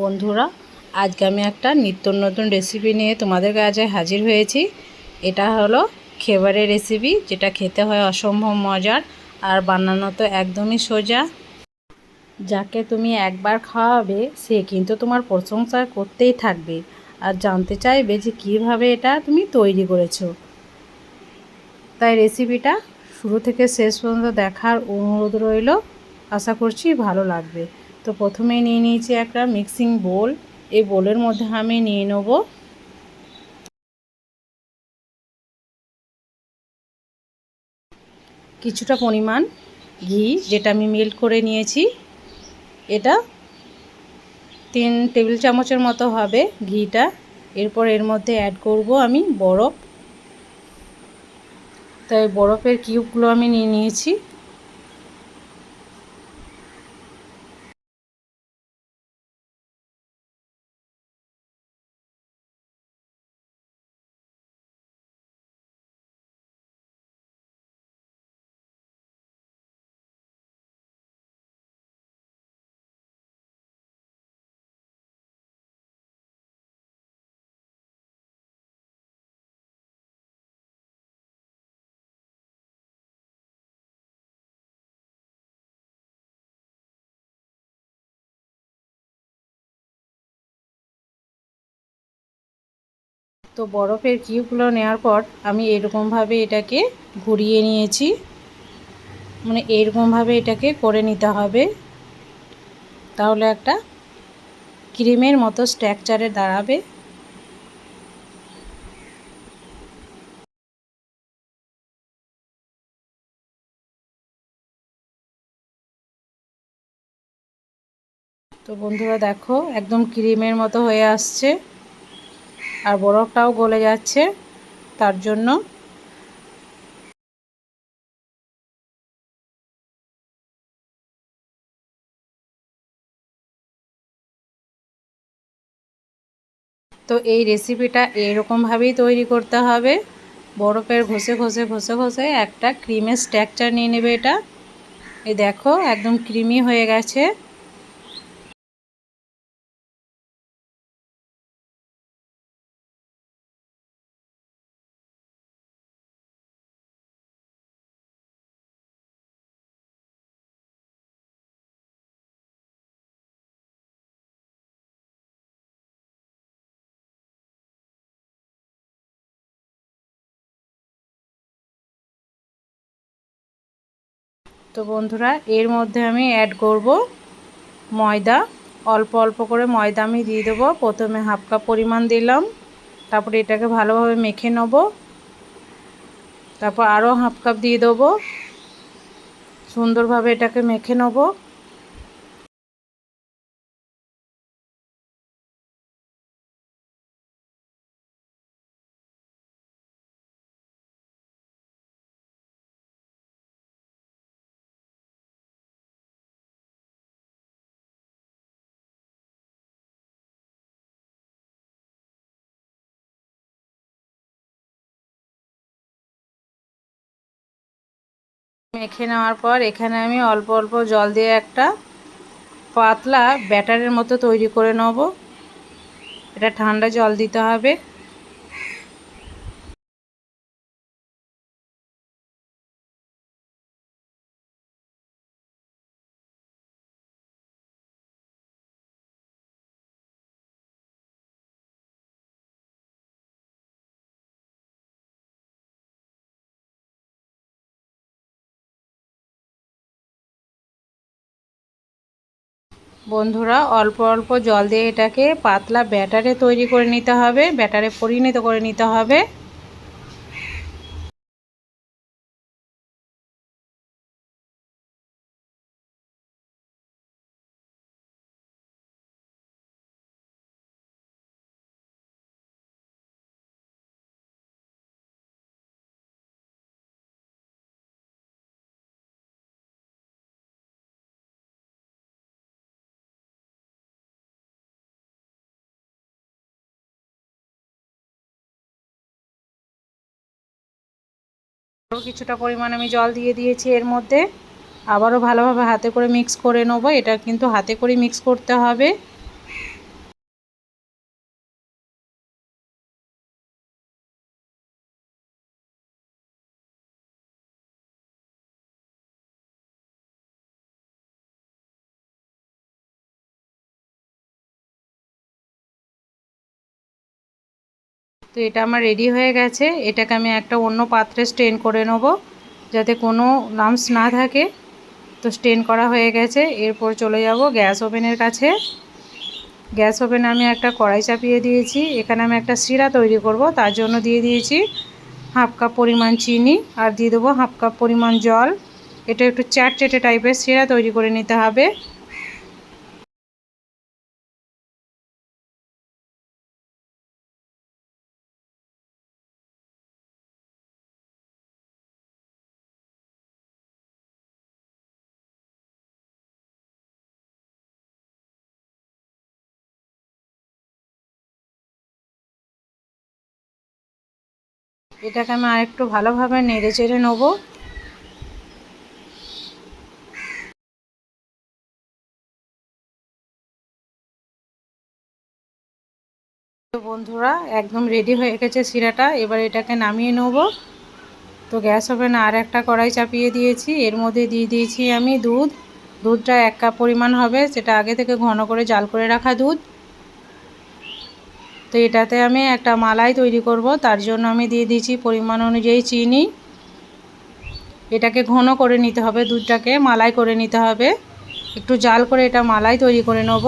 বন্ধুরা, আজকে আমি একটা নিত্য নতুন রেসিপি নিয়ে তোমাদের কাছে হাজির হয়েছি। এটা হলো খেবারের রেসিপি যেটা খেতে হয় অসম্ভব মজার আর বানানো তো একদমই সোজা। যাকে তুমি একবার খাওয়াবে, সে কিন্তু তোমার প্রশংসা করতেই থাকবে আর জানতে চাইবে যে কীভাবে এটা তুমি তৈরি করেছ। তাই রেসিপিটা শুরু থেকে শেষ পর্যন্ত দেখার অনুরোধ রইল। আশা করছি ভালো লাগবে। তো প্রথমেই নিয়ে নিয়েছি একটা মিক্সিং বোল এই বোলের মধ্যে আমি নিয়ে নেব কিছুটা পরিমাণ ঘি, যেটা আমি মেল্ট করে নিয়েছি। এটা তিন টেবিল চামচের মতো হবে ঘিটা। এরপর এর মধ্যে অ্যাড করব আমি বরফ। তাই বরফের কিউবগুলো আমি নিয়ে নিয়েছি। তো বরফের কিউবগুলো নেওয়ার পর আমি এরকমভাবে এটাকে ঘুরিয়ে নিয়েছি। মানে এরকমভাবে এটাকে করে নিতে হবে। তাহলে একটা ক্রিমের মতো স্ট্রাকচারে দাঁড়াবে। তো বন্ধুরা দেখো, একদম ক্রিমের মতো হয়ে আসছে। আর বরফটাও গলে যাচ্ছে, তার জন্য। তো এই রেসিপিটা এরকমভাবেই তৈরি করতে হবে। বরফের ঘষে ঘষে ঘষে ঘষে একটা ক্রিমের স্ট্রাকচার নিয়ে নেবে এটা। এই দেখো, একদম ক্রিমি হয়ে গেছে। তো বন্ধুরা, এর মধ্যে আমি অ্যাড করব ময়দা। অল্প অল্প করে ময়দা আমি দিয়ে দেবো। প্রথমে হাফ কাপ পরিমাণ দিলাম। তারপরে এটাকে ভালোভাবে মেখে নেব। তারপর আরও হাফ কাপ দিয়ে দেবো। সুন্দরভাবে এটাকে মেখে নেব। মেখে নেওয়ার পর এখানে আমি অল্প অল্প জল দিয়ে একটা পাতলা ব্যাটারের মতো তৈরি করে নেব। এটা ঠান্ডা জল দিতে হবে। বন্ধুরা, অল্প অল্প জল দিয়ে এটাকে পাতলা ব্যাটারে তৈরি করে নিতে হবে, ব্যাটারে পরিণত করে নিতে হবে। কিছুটা পরিমাণ আমি জল দিয়ে দিয়েছি এর মধ্যে। আবারও ভালোভাবে হাতে করে মিক্স করে নেব। এটা কিন্তু হাতে করে মিক্স করতে হবে। তো এটা আমার রেডি হয়ে গেছে। এটাকে আমি একটা অন্য পাত্রে স্টেন করে নেব, যাতে কোনো লামস না থাকে। তো স্টেন করা হয়ে গেছে। এরপর চলে যাব গ্যাস ওভেনের কাছে। গ্যাস ওভেনে আমি একটা কড়াই চাপিয়ে দিয়েছি। এখানে আমি একটা শিরা তৈরি করব, তার জন্য দিয়ে দিয়েছি হাফ কাপ পরিমাণ চিনি আর দিয়ে দেবো হাফ কাপ পরিমাণ জল। এটা একটু চ্যাট চেটে টাইপের শিরা তৈরি করে নিতে হবে। এটাকে আমি আরেকটু ভালোভাবে নেড়ে চেড়ে নেব। বন্ধুরা, একদম রেডি হয়ে গেছে শিরাটা। এবার এটাকে নামিয়ে নেব। তো গ্যাস ওভেনে আর একটা কড়াই চাপিয়ে দিয়েছি। এর মধ্যে দিয়ে দিয়েছি আমি দুধ। দুধটা এক কাপ পরিমাণ হবে। সেটা আগে থেকে ঘন করে জাল করে রাখা দুধ। তো এটাতে আমি একটা মালাই তৈরি করব, তার জন্য আমি দিয়ে দিয়েছি পরিমাণ অনুযায়ী চিনি। এটাকে ঘন করে নিতে হবে, দুধটাকে মালাই করে নিতে হবে। একটু জাল করে এটা মালাই তৈরি করে নেব।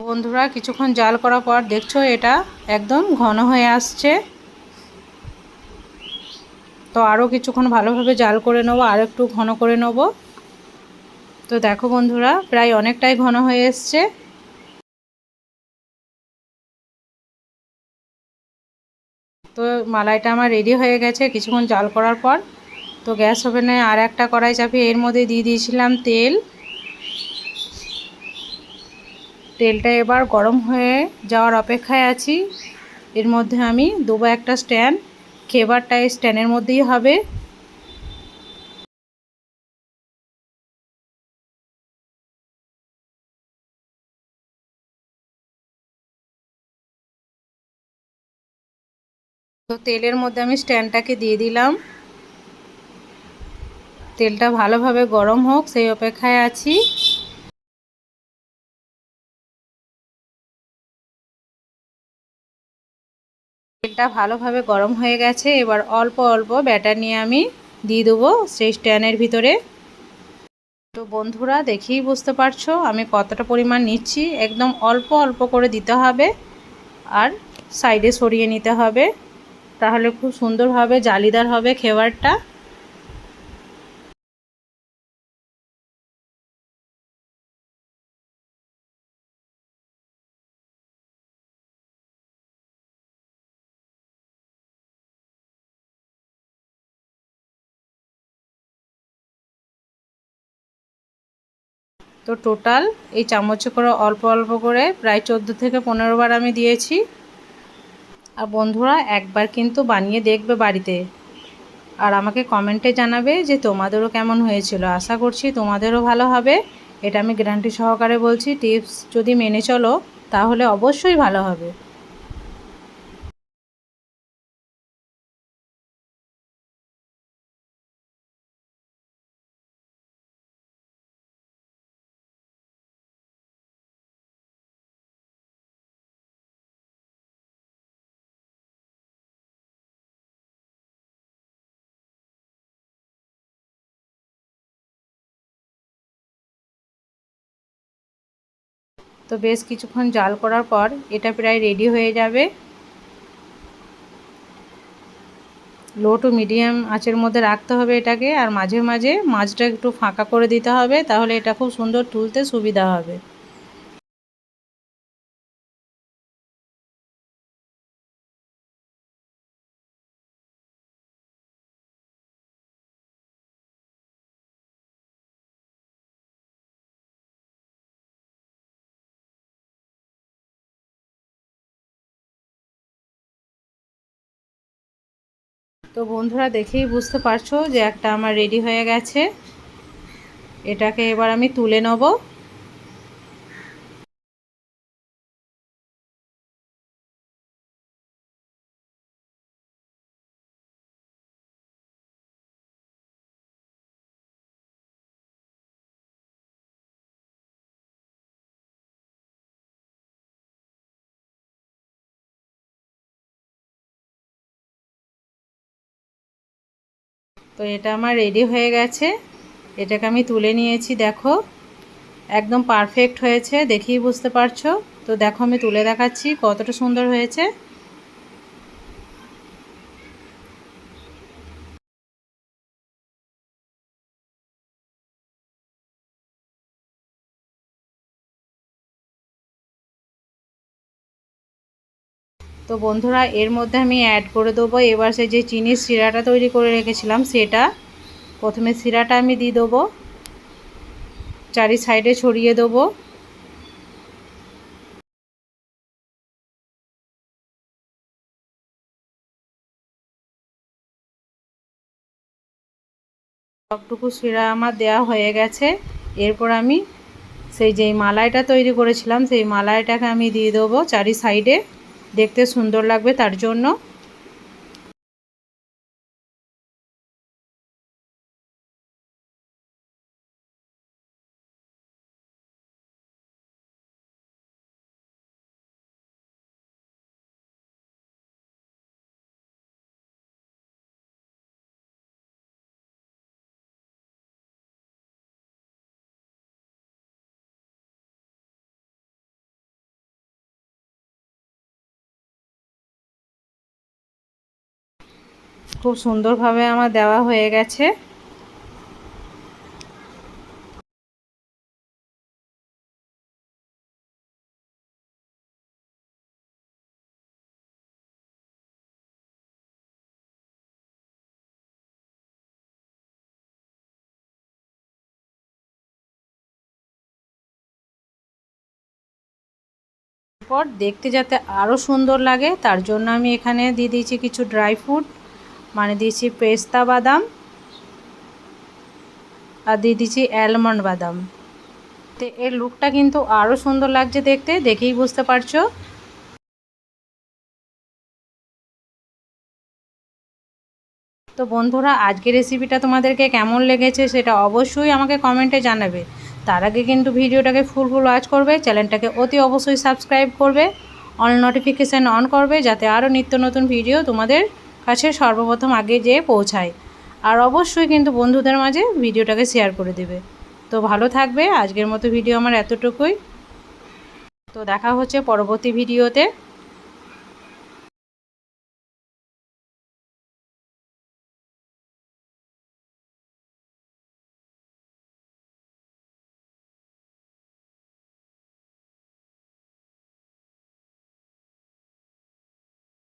বন্ধুরা, কিছুক্ষণ জাল করার পর দেখছ এটা একদম ঘন হয়ে আসছে। তো আরও কিছুক্ষণ ভালোভাবে জাল করে নেব, আর একটু ঘন করে নেব। তো দেখো বন্ধুরা, প্রায় অনেকটাই ঘন হয়ে এসছে। তো মালাইটা আমার রেডি হয়ে গেছে কিছুক্ষণ জাল করার পর। তো গ্যাস ওভেনে আর একটা কড়াই চাপিয়ে এর মধ্যে দিয়ে দিয়েছিলাম তেল। তেলটা এবার গরম হয়ে যাওয়ার অপেক্ষায় আছি। এর মধ্যে আমি দেবো একটা স্ট্যান্ড। খেবারটা এই স্ট্যান্ডের মধ্যেই হবে। তো তেলের মধ্যে আমি স্ট্যান্ডটাকে দিয়ে দিলাম। তেলটা ভালোভাবে গরম হোক, সেই অপেক্ষায় আছি। তেলটা ভালোভাবে গরম হয়ে গেছে। এবার অল্প অল্প ব্যাটার নিয়ে আমি দিয়ে দেবো সেই স্ট্যানের ভিতরে। তো বন্ধুরা, দেখেই বুঝতে পারছ, আমি কতটা পরিমাণ নিচ্ছি। একদম অল্প অল্প করে দিতে হবে আর সাইডে সরিয়ে নিতে হবে। তাহলে খুব সুন্দরভাবে জালিদার হবে খেবারটা তো টোটাল এই চামচে করে অল্প অল্প করে প্রায় চোদ্দ থেকে পনেরো বার আমি দিয়েছি। আর বন্ধুরা, একবার কিন্তু বানিয়ে দেখবে বাড়িতে। আর আমাকে কমেন্টে জানাবে যে তোমাদেরও কেমন হয়েছিল। আশা করছি তোমাদেরও ভালো হবে। এটা আমি গ্যারান্টি সহকারে বলছি টিপস যদি মেনে চলো, তাহলে অবশ্যই ভালো হবে। তো বেশ কিছুক্ষণ জাল করার পর এটা প্রায় রেডি হয়ে যাবে। লো টু মিডিয়াম আঁচের মধ্যে রাখতে হবে এটাকে, আর মাঝে মাঝে মাছটা একটু ফাঁকা করে দিতে হবে, তাহলে এটা খুব সুন্দর তুলতে সুবিধা হবে। তো বন্ধুরা দেখেই বুঝতে পারছ যে একটা আমার রেডি হয়ে গেছে। এটাকে এবার আমি তুলে নেব। তো এটা আমার রেডি হয়ে গেছে। এটাকে আমি তুলে নিয়েছি, দেখো। একদম পারফেক্ট হয়েছে, দেখেই বুঝতে পারছ? তো দেখো, আমি তুলে দেখাচ্ছি কতটা সুন্দর হয়েছে। তো বন্ধুরা, এর মধ্যে আমি অ্যাড করে দেবো। এবার সে যে চিনির শিরাটা তৈরি করে রেখেছিলাম, সেটা প্রথমে শিরাটা আমি দিয়ে দেবো। চারি সাইডে ছড়িয়ে দেবো। সবটুকু শিরা আমার দেওয়া হয়ে গেছে। এরপর আমি সেই যেই মালাইটা তৈরি করেছিলাম, সেই মালাইটাকে আমি দিয়ে দেবো চারি সাইডে দেখতে সুন্দর লাগবে তার জন্য। খুব সুন্দরভাবে আমার দেওয়া হয়ে গেছে। পর দেখতে যাতে আরও সুন্দর লাগে, তার জন্য আমি এখানে দিয়ে দিয়েছি কিছু ড্রাই ফ্রুট মানে দিয়েছি পেস্তা বাদাম আর দিয়ে দিয়েছি অ্যালমন্ড বাদাম। তো এর লুকটা কিন্তু আরও সুন্দর লাগছে দেখতে, দেখেই বুঝতে পারছ। তো বন্ধুরা, আজকের রেসিপিটা তোমাদেরকে কেমন লেগেছে সেটা অবশ্যই আমাকে কমেন্টে জানাবে। তার আগে কিন্তু ভিডিওটাকে ফুল ফুল ওয়াচ করবে, চ্যানেলটাকে অতি অবশ্যই সাবস্ক্রাইব করবে অল নোটিফিকেশান অন করবে, যাতে আরও নিত্য নতুন ভিডিও তোমাদের কাছে সর্বপ্রথম আগে যেয়ে পৌঁছায়। আর অবশ্যই কিন্তু বন্ধুদের মাঝে ভিডিওটাকে শেয়ার করে দেবে। তো ভালো থাকবে। আজকের মতো ভিডিও আমার এতটুকুই। তো দেখা হচ্ছে পরবর্তী ভিডিওতে